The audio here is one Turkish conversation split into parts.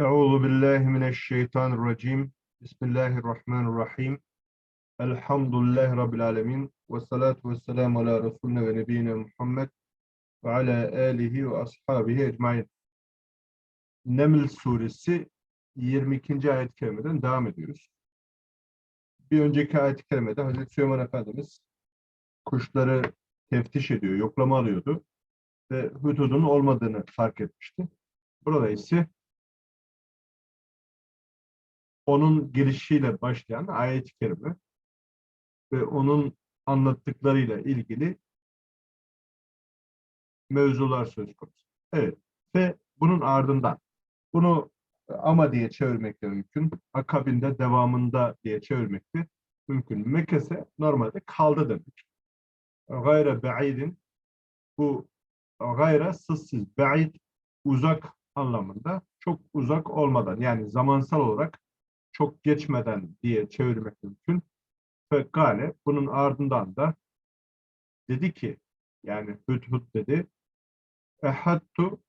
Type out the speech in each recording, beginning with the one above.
Euzu billahi mineşşeytanirracim. Bismillahirrahmanirrahim. Elhamdülillahi rabbil alamin ve salatu vesselamu ala resulina ve nebiyina Muhammed ve ala alihi ve ashabihi ecmaîn. Neml suresi 22. ayet-i kerimeden devam ediyoruz. Bir önceki ayet-i kerimede Hazreti Süleyman Efendimiz kuşları teftiş ediyor, yoklama alıyordu ve hududun olmadığını fark etmişti. Burada ise onun girişiyle başlayan ayet-i kerime ve onun anlattıklarıyla ilgili mevzular söz konusu. Evet ve bunun ardından bunu ama diye çevirmek de mümkün. Akabinde devamında diye çevirmek de mümkün. Mekese normalde kaldı demek. Gayre ba'idin bu gayre sızsız, ba'id uzak anlamında çok uzak olmadan yani zamansal olarak çok geçmeden diye çevirmek mümkün. Ve gale bunun ardından da dedi ki yani hüt dedi ehattu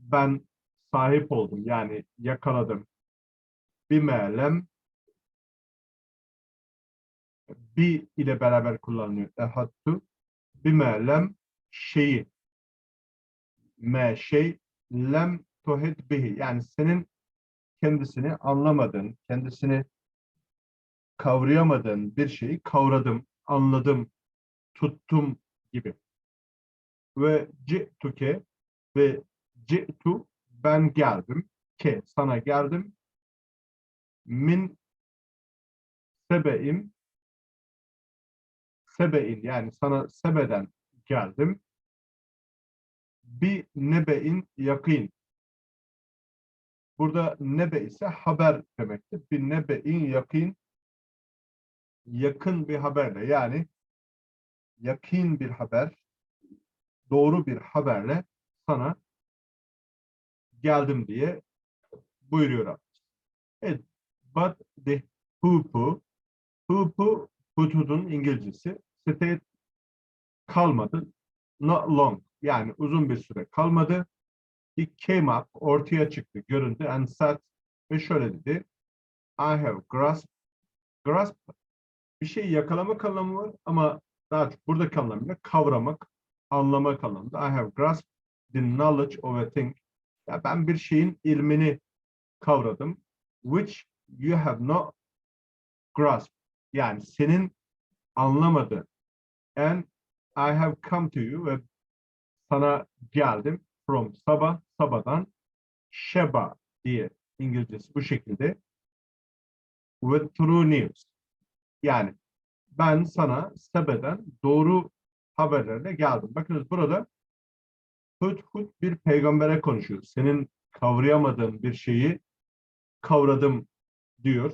ben sahip oldum yani yakaladım. Bir melem bir ile beraber kullanılıyor. Ehattu bir melem şeyi me şey lem tohet bihi. Yani senin kendisini anlamadığın, kendisini kavrayamadığın bir şeyi kavradım, anladım, tuttum gibi. Ve ci'tuke ve ci'tu ben geldim ke sana geldim. Min sebe'im sebe'in yani sana sebeden geldim. Bir nebe'in yakin Burada nebe ise haber demektir. Bir nebe'in yakın yakın bir haberle yani yakin bir haber doğru bir haberle sana geldim diye buyuruyor Rabbimiz. Evet, but the hupu hupu hududun İngilizcesi stayed kalmadı not long yani uzun bir süre kalmadı He came up, ortaya çıktı, göründü and sat ve şöyle dedi. I have grasped. Grasp bir şeyi yakalamak anlamı var ama daha çok buradaki anlamıyla kavramak, anlamak anlamında. I have grasped the knowledge of a thing. Ya ben bir şeyin ilmini kavradım. Which you have not grasped. Yani senin anlamadığın. And I have come to you ve sana geldim from Sabah, Sabah'dan Sheba diye İngilizcesi bu şekilde. With true news. Yani ben sana Sebe'den doğru haberlerle geldim. Bakınız burada Hud bir peygambere konuşuyor. Senin kavrayamadığın bir şeyi kavradım diyor.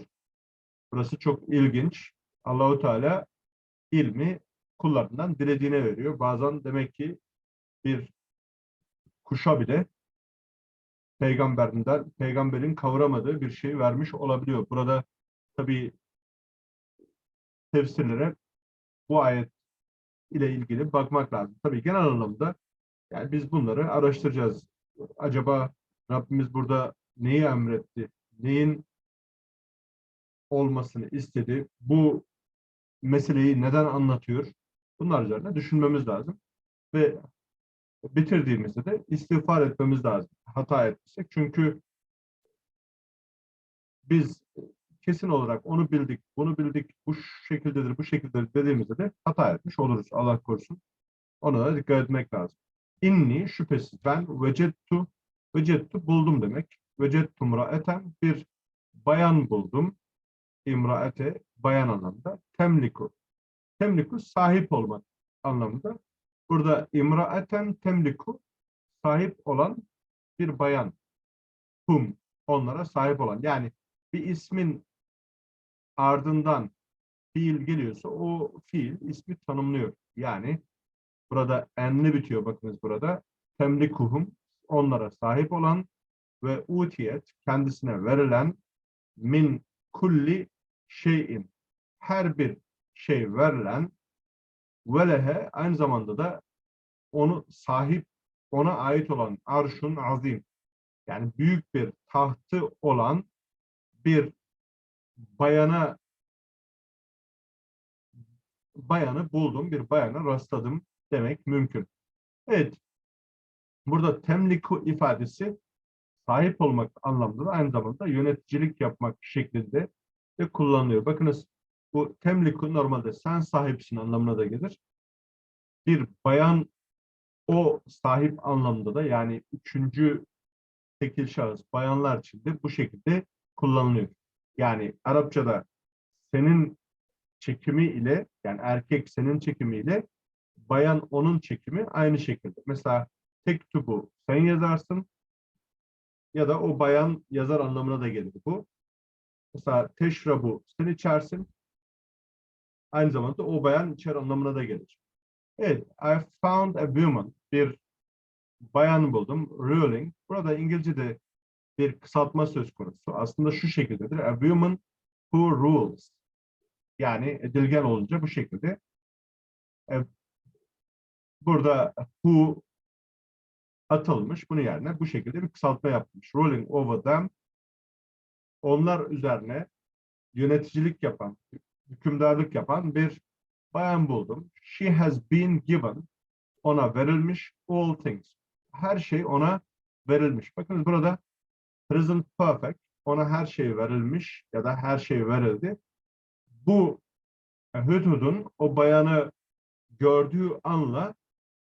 Burası çok ilginç. Allahu Teala ilmi kullarından dilediğine veriyor. Bazen demek ki bir kuşa bile peygamberinden, peygamberin kavramadığı bir şey vermiş olabiliyor. Burada tabi tefsirlere bu ayet ile ilgili bakmak lazım. Tabi genel anlamda yani biz bunları araştıracağız. Acaba Rabbimiz burada neyi emretti? Neyin olmasını istedi? Bu meseleyi neden anlatıyor? Bunlar üzerine düşünmemiz lazım. Ve bitirdiğimizde de istiğfar etmemiz lazım. Hata etmişsek. Çünkü biz kesin olarak onu bildik, bunu bildik, bu şekildedir, bu şekildedir dediğimizde de hata etmiş oluruz. Allah korusun. Ona da dikkat etmek lazım. İnni şüphesiz ben vecettu, vecettu buldum demek. Vecettu mraeten bir bayan buldum. İmraete bayan anlamda. Temliku. Temliku sahip olmak anlamında. Burada imraeten temliku sahip olan bir bayan. Hum onlara sahip olan. Yani bir ismin ardından fiil geliyorsa o fiil ismi tanımlıyor. Yani burada enli bitiyor bakınız burada. Temlikuhum onlara sahip olan ve utiyet kendisine verilen min kulli şeyin her bir şey verilen Velehe aynı zamanda da onu sahip, ona ait olan arşun azim. Yani büyük bir tahtı olan bir bayana bayanı buldum, bir bayana rastladım demek mümkün. Evet. Burada temliku ifadesi sahip olmak anlamında da aynı zamanda yöneticilik yapmak şeklinde de kullanılıyor. Bakınız bu temliku normalde sen sahipsin anlamına da gelir. Bir bayan o sahip anlamında da yani üçüncü tekil şahıs bayanlar için de bu şekilde kullanılıyor. Yani Arapçada senin çekimi ile yani erkek senin çekimi ile bayan onun çekimi aynı şekilde. Mesela tektubu sen yazarsın ya da o bayan yazar anlamına da gelir bu. Mesela teşrabu sen içersin. Aynı zamanda o bayan içer anlamına da gelir. Evet, I found a woman. Bir bayan buldum. Ruling. Burada İngilizce'de bir kısaltma söz konusu. Aslında şu şekildedir. A woman who rules. Yani edilgen olunca bu şekilde. E, burada who atılmış. Bunun yerine bu şekilde bir kısaltma yapmış. Ruling over them. Onlar üzerine yöneticilik yapan, hükümdarlık yapan bir bayan buldum. She has been given. Ona verilmiş all things. Her şey ona verilmiş. Bakın burada present perfect. Ona her şey verilmiş ya da her şey verildi. Bu Hüdhud'un o bayanı gördüğü anla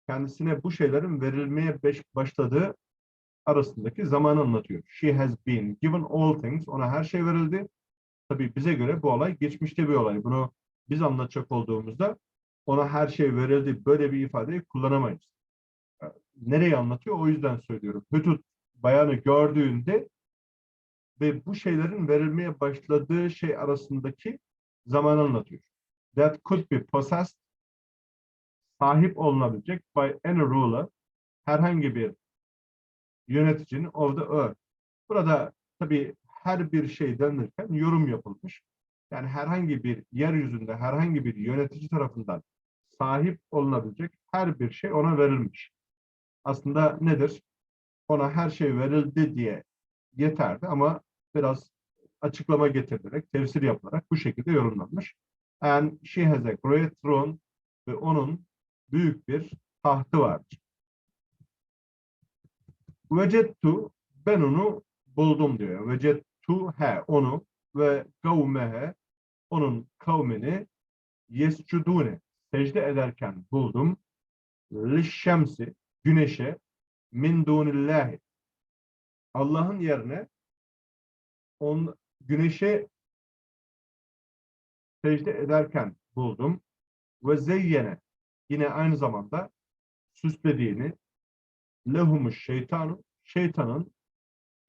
kendisine bu şeylerin verilmeye başladığı arasındaki zamanı anlatıyor. She has been given all things. Ona her şey verildi. Tabii bize göre bu olay geçmişte bir olay. Bunu biz anlatacak olduğumuzda ona her şey verildi böyle bir ifadeyi kullanamayız. E, Nereyi anlatıyor? O yüzden söylüyorum. Hüdhud bayanı gördüğünde ve bu şeylerin verilmeye başladığı şey arasındaki zamanı anlatıyor. That could be possessed sahip olunabilecek by any ruler herhangi bir yöneticinin of the earth. Burada tabii her bir şey denirken yorum yapılmış. Yani herhangi bir yeryüzünde herhangi bir yönetici tarafından sahip olunabilecek her bir şey ona verilmiş. Aslında nedir? Ona her şey verildi diye yeterdi ama biraz açıklama getirilerek, tefsir yapılarak bu şekilde yorumlanmış. And she has a great throne ve onun büyük bir tahtı vardır. Vecettu ben onu buldum diyor. Vecettu he onu ve kavmehe onun kavmini yescudune secde ederken buldum. Lişşemsi güneşe min dunillahi. Allah'ın yerine on güneşe secde ederken buldum. Ve zeyyene yine aynı zamanda süslediğini lehumuş şeytanu şeytanın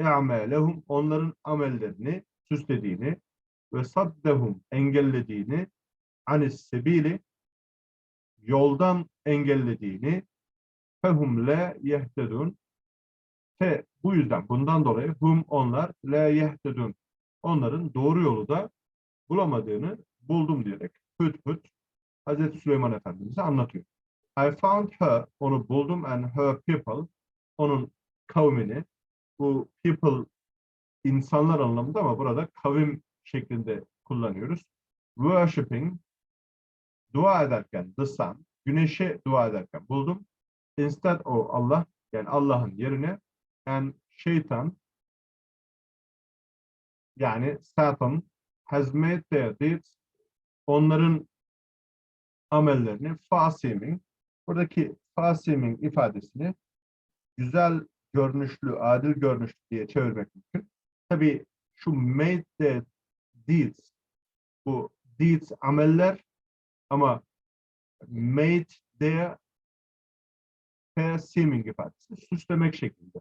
e'melehum onların amellerini süslediğini ve saddehum engellediğini anis sebili yoldan engellediğini fehum le yehtedun. Ve bu yüzden bundan dolayı hum onlar le yehtedun. Onların doğru yolu da bulamadığını buldum diyerek hüt hüt Hazreti Süleyman Efendimiz'e anlatıyor. I found her, onu buldum and her people, onun kavmini, bu people insanlar anlamında ama burada kavim şeklinde kullanıyoruz. Worshipping, dua ederken, the sun, güneşe dua ederken buldum. Instead o Allah, yani Allah'ın yerine and şeytan, yani Satan has made their deeds, onların amellerini fasiming, buradaki fasiming ifadesini güzel görünüşlü, adil görünüşlü diye çevirmek mümkün. Tabii şu made the deeds, bu deeds ameller ama made their seeming ifadesi süslemek şeklinde.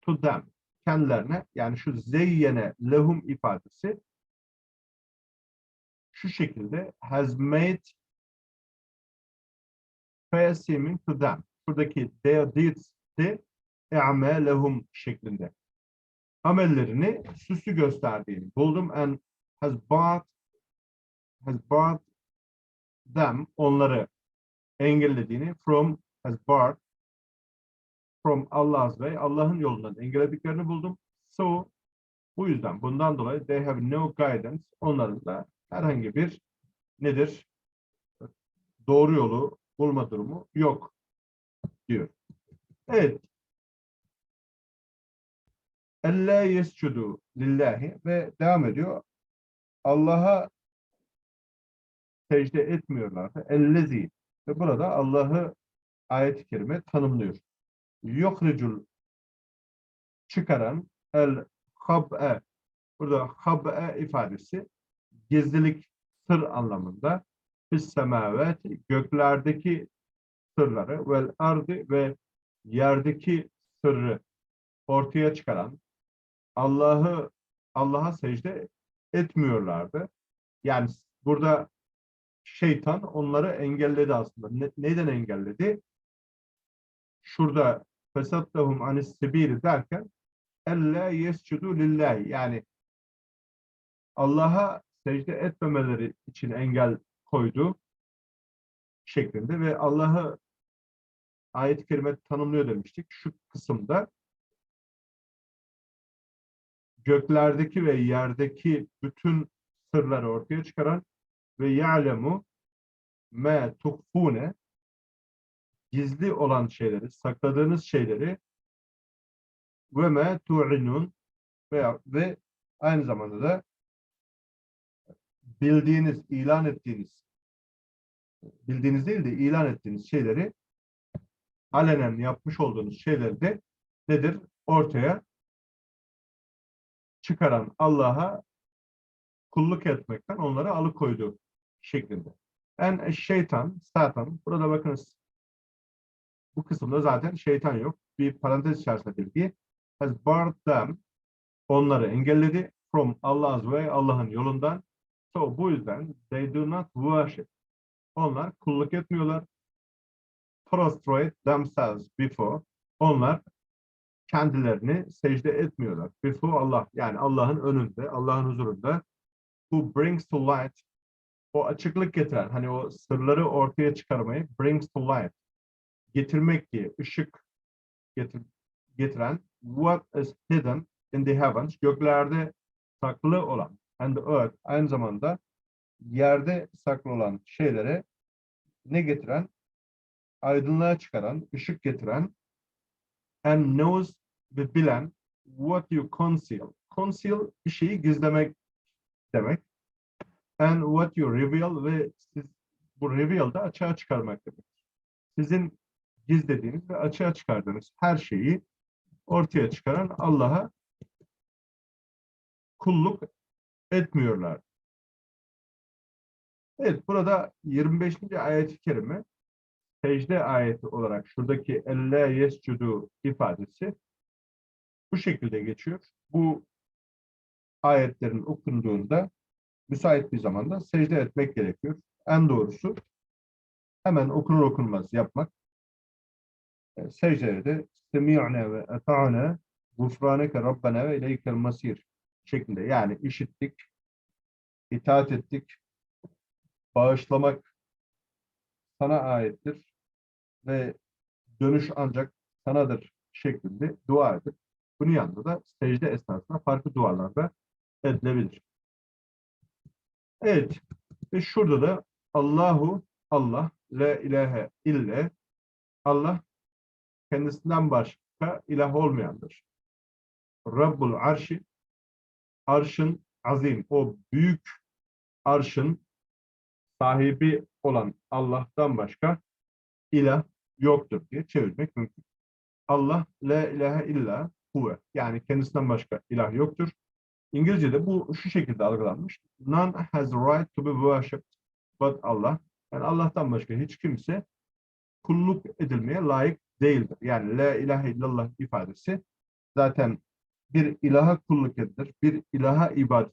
To them, kendilerine yani şu zeyyene lehum ifadesi şu şekilde has made seeming to them. Buradaki their deeds de e'melehum şeklinde. Amellerini süslü gösterdiğini buldum and has brought has brought them onları engellediğini from has barred from Allah's way. Allah'ın yolundan engellediklerini buldum. So bu yüzden bundan dolayı they have no guidance. Onların da herhangi bir nedir? Doğru yolu bulma durumu yok diyor. Evet. Elle yescudu lillahi ve devam ediyor. Allah'a secde etmiyorlardı. Ellezi ve burada Allah'ı ayet-i kerime tanımlıyor. Yuhricul çıkaran el hab'e burada hab'e ifadesi gizlilik sır anlamında fis semavati göklerdeki sırları vel ardı ve yerdeki sırrı ortaya çıkaran Allah'ı Allah'a secde etmiyorlardı. Yani burada şeytan onları engelledi aslında. Ne- neyden engelledi? Şurada fesattahum anis sebili derken elle yescudu lillahi yani Allah'a secde etmemeleri için engel koydu şeklinde ve Allah'ı ayet-i kerime tanımlıyor demiştik. Şu kısımda göklerdeki ve yerdeki bütün sırları ortaya çıkaran ve ya'lemu me tuhfune gizli olan şeyleri, sakladığınız şeyleri ve me tu'inun veya ve aynı zamanda da bildiğiniz, ilan ettiğiniz bildiğiniz değil de ilan ettiğiniz şeyleri alenen yapmış olduğunuz şeyleri de nedir? Ortaya çıkaran Allah'a kulluk etmekten onları alıkoydu şeklinde. En şeytan, Satan, burada bakınız bu kısımda zaten şeytan yok. Bir parantez içerisinde bilgi. Has barred them, onları engelledi from Allah's way, Allah'ın yolundan. So bu yüzden they do not worship. Onlar kulluk etmiyorlar. Prostrate themselves before. Onlar kendilerini secde etmiyorlar. Before Allah yani Allah'ın önünde, Allah'ın huzurunda who brings to light o açıklık getiren hani o sırları ortaya çıkarmayı brings to light getirmek diye ışık getir, getiren what is hidden in the heavens göklerde saklı olan and the earth aynı zamanda yerde saklı olan şeylere ne getiren aydınlığa çıkaran ışık getiren and knows ve bilen what you conceal. Conceal bir şeyi gizlemek demek. And what you reveal ve siz bu reveal da açığa çıkarmak demek. Sizin gizlediğiniz ve açığa çıkardığınız her şeyi ortaya çıkaran Allah'a kulluk etmiyorlar. Evet burada 25. ayet-i kerime secde ayeti olarak şuradaki elle yescudu ifadesi bu şekilde geçiyor. Bu ayetlerin okunduğunda müsait bir zamanda secde etmek gerekiyor. En doğrusu hemen okunur okunmaz yapmak. E, de semi'ne ve eta'ne gufraneke rabbena ve ileykel masir şeklinde yani işittik, itaat ettik, bağışlamak sana aittir ve dönüş ancak sanadır şeklinde dua edip bunun yanında da secde esnasında farklı dualarda edilebilir. Evet. Ve şurada da Allahu Allah la ilahe ille Allah kendisinden başka ilah olmayandır. Rabbul arşi arşın azim o büyük arşın sahibi olan Allah'tan başka ilah yoktur diye çevirmek mümkün. Allah la ilahe illa huve. Yani kendisinden başka ilah yoktur. İngilizce'de bu şu şekilde algılanmış. None has right to be worshipped but Allah. Yani Allah'tan başka hiç kimse kulluk edilmeye layık değildir. Yani la ilahe illallah ifadesi zaten bir ilaha kulluk edilir, bir ilaha ibadet,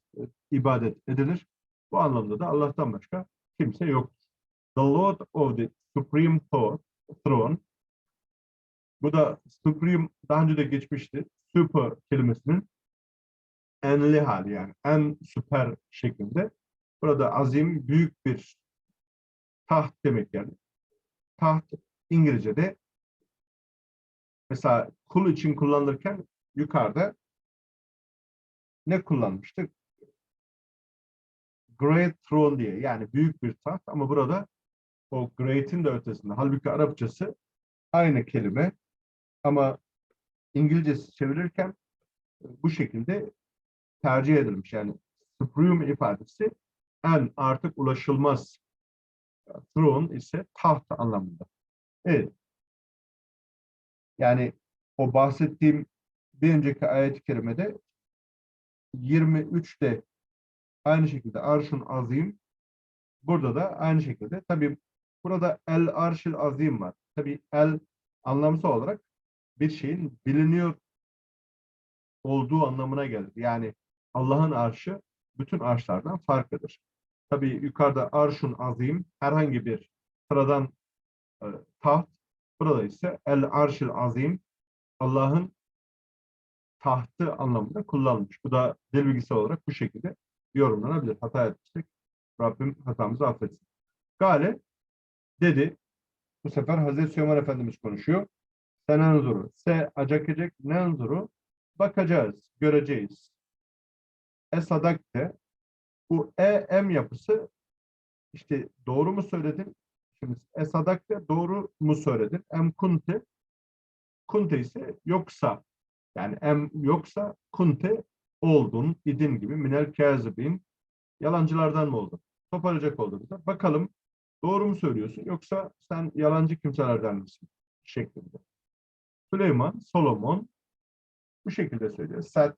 ibadet edilir. Bu anlamda da Allah'tan başka kimse yoktur. The Lord of the Supreme Throne bu da supreme daha önce de geçmişti. Super kelimesinin enli hali yani en süper şeklinde. Burada azim büyük bir taht demek yani. Taht İngilizce'de Mesela kul için kullanılırken yukarıda ne kullanmıştık? Great throne diye yani büyük bir taht ama burada o great'in de ötesinde. Halbuki Arapçası aynı kelime ama İngilizcesi çevirirken bu şekilde tercih edilmiş. Yani supreme ifadesi en artık ulaşılmaz. Throne ise taht anlamında. Evet. Yani o bahsettiğim bir önceki ayet-i kerimede 23'te aynı şekilde arşun azim burada da aynı şekilde tabi burada el arşil azim var. Tabi el anlamsal olarak bir şeyin biliniyor olduğu anlamına gelir. Yani Allah'ın arşı bütün arşlardan farklıdır. Tabi yukarıda arşun azim herhangi bir sıradan e, taht. Burada ise el arşil azim Allah'ın tahtı anlamında kullanılmış. Bu da dil bilgisi olarak bu şekilde yorumlanabilir. Hata etmiştik. Rabbim hatamızı affetsin. Gale dedi. Bu sefer Hazreti Süleyman Efendimiz konuşuyor. Sen enzuru. Se acakecek ne enzuru? Bakacağız, göreceğiz. Esadakte bu e em yapısı işte doğru mu söyledin? Şimdi esadakte doğru mu söyledin? Em kunte kunte ise yoksa yani em yoksa kunte oldun, idin gibi minel kazibin yalancılardan mı oldun? Toparlayacak olduğumuzda bakalım doğru mu söylüyorsun yoksa sen yalancı kimselerden misin? şeklinde. Süleyman, Solomon bu şekilde söylüyor. Set,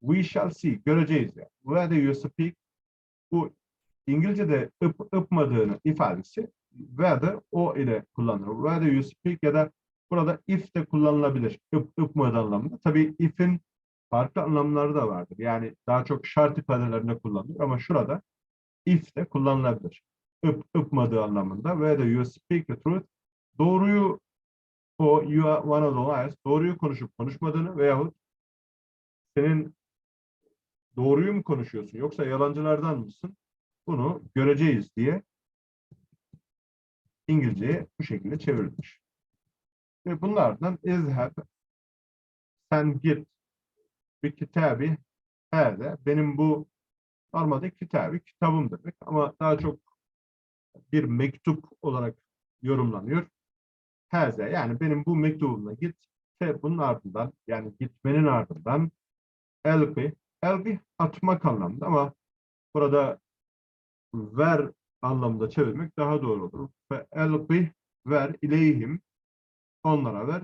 we shall see, göreceğiz yani. Whether you speak, bu İngilizce'de ıp, ıpmadığını ifadesi whether o ile kullanılır. Whether you speak ya da burada if de kullanılabilir. Ip, ıpmadı anlamında. Tabii if'in farklı anlamları da vardır. Yani daha çok şart ifadelerinde kullanılır ama şurada if de kullanılabilir. Ip, ıpmadığı anlamında. Whether you speak the truth, doğruyu o you are one of the liars, doğruyu konuşup konuşmadığını veyahut senin doğruyu mu konuşuyorsun yoksa yalancılardan mısın? Bunu göreceğiz diye İngilizceye bu şekilde çevrilmiş. Ve bunlardan izheb sen git bir kitabı herde benim bu normalde kitabı kitabım demek ama daha çok bir mektup olarak yorumlanıyor. Heze yani benim bu mektubumla git ve bunun ardından yani gitmenin ardından elbi elbi atmak anlamında ama burada ver anlamında çevirmek daha doğru olur. Ve elbi ver ileyhim onlara ver.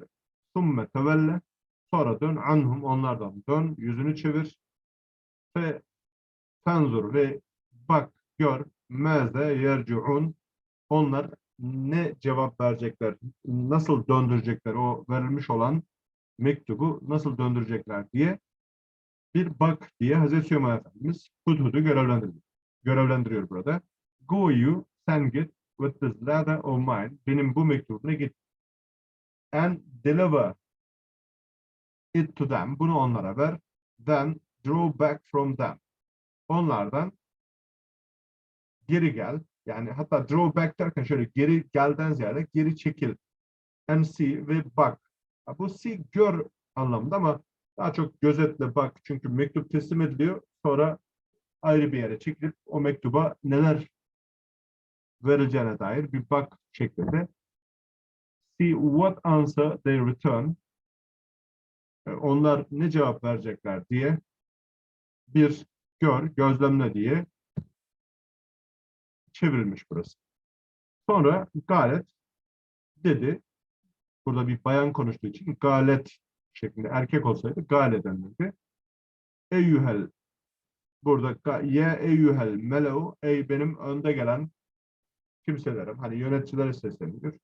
Summe tevelle sonra dön anhum onlardan dön yüzünü çevir ve tenzur ve bak gör meze yercuun onlar ne cevap verecekler, nasıl döndürecekler o verilmiş olan mektubu nasıl döndürecekler diye bir bak diye Hazreti Süleyman Efendimiz Hudhud'u görevlendiriyor. görevlendiriyor burada. Go you, sen git with this letter of mine, benim bu mektubuna git. And deliver it to them, bunu onlara ver. Then draw back from them. Onlardan geri gel, yani hatta draw back derken şöyle geri gelden ziyade geri çekil. And see ve bak. Bu see gör anlamında ama daha çok gözetle bak. Çünkü mektup teslim ediliyor. Sonra ayrı bir yere çekilip o mektuba neler vereceğine dair bir bak şeklinde. See what answer they return. E, onlar ne cevap verecekler diye bir gör, gözlemle diye çevrilmiş burası. Sonra galet dedi. Burada bir bayan konuştuğu için galet şeklinde erkek olsaydı gale denirdi. Eyyuhel burada ye eyyuhel meleu ey benim önde gelen kimselerim hani yöneticilere sesleniyor.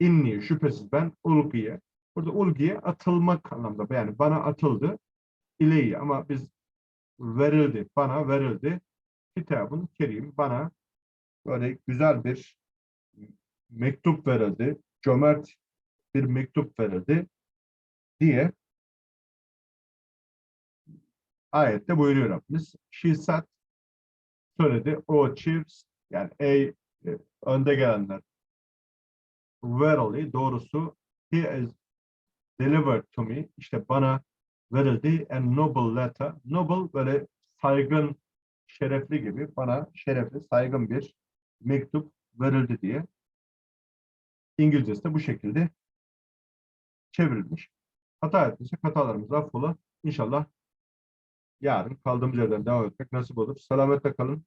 İnni şüphesiz ben ulgiye burada ulgiye atılmak anlamda yani bana atıldı ileyi ama biz verildi bana verildi kitabın kerim bana böyle güzel bir mektup verildi, cömert bir mektup verildi diye ayette buyuruyor Rabbimiz. She said, söyledi, o chiefs, yani ey e, önde gelenler, verily, doğrusu, he is delivered to me. İşte bana verildi. A noble letter. Noble böyle saygın, şerefli gibi. Bana şerefli, saygın bir mektup verildi diye. İngilizcesi de bu şekilde çevrilmiş. Hata ettiysek hatalarımızı affola. İnşallah yarın kaldığımız yerden devam etmek nasip olur. Selametle kalın.